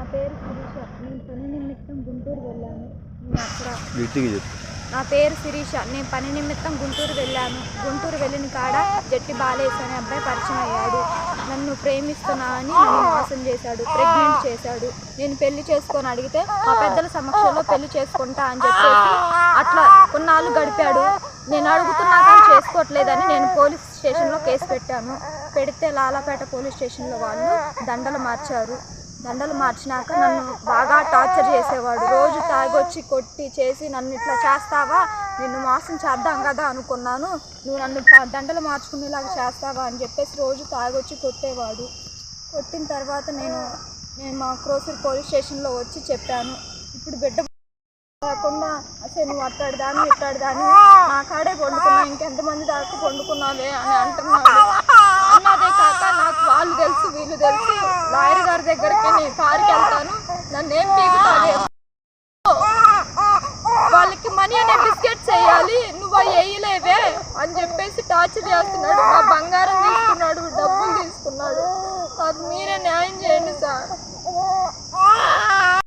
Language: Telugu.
నా పేరు శిరీష. నేను పని నిమిత్తం గుంటూరు వెళ్ళాను. నేను అక్కడ గట్టిగా చెప్పు. నా పేరు శిరీష. నేను పని నిమిత్తం గుంటూరు వెళ్ళాను. గుంటూరు వెళ్ళిన కాడ జట్టి బాలేస్ అనే అబ్బాయి పరిచయం అయ్యాడు. నన్ను ప్రేమిస్తున్నా అని నన్ను మోసం చేశాడు. ప్రెగ్నెంట్ చేశాడు. నేను పెళ్ళి చేసుకొని అడిగితే మా పెద్దల సమక్షంలో పెళ్ళి చేసుకుంటా అని చెప్పేసి అట్లా కొన్నాళ్ళు గడిపాడు. నేను అడుగుతున్నా కానీ చేసుకోవట్లేదని నేను పోలీస్ స్టేషన్లో కేసు పెట్టాను. పెడితే లాలాపేట పోలీస్ స్టేషన్లో వాళ్ళు దండలు మార్చారు. దండలు మార్చినాక నన్ను బాగా టార్చర్ చేసేవాడు. రోజు తాగొచ్చి కొట్టి చేసి నన్ను ఇట్లా చేస్తావా? నిన్ను మోసం చేద్దాం కదా అనుకున్నాను. నువ్వు నన్ను దండలు మార్చుకునేలాగా చేస్తావా అని చెప్పేసి రోజు తాగొచ్చి కొట్టేవాడు. కొట్టిన తర్వాత నేను నేను మా క్రోసూర్ పోలీస్ స్టేషన్లో వచ్చి చెప్పాను. ఇప్పుడు బిడ్డ కాకుండా అసలు నువ్వు అట్టాడు దాన్ని ఇట్టాడు దాన్ని నా కాడే పండుకున్నా ఇంకెంతమంది దాకా పండుకున్నావే అని అంటున్నాడు. అన్నదే కాక నాకు వాళ్ళు తెలుసు వీళ్ళు తెలుసు. లాయర్ గారి దగ్గరికి నేను కారుకి వెళ్తాను. నన్ను ఏం పీకుతావే వాళ్ళకి మనీ అనే బిస్కెట్స్ వేయాలి నువ్వు అవి వేయలేవే అని చెప్పేసి టార్చర్ చేస్తున్నాడు.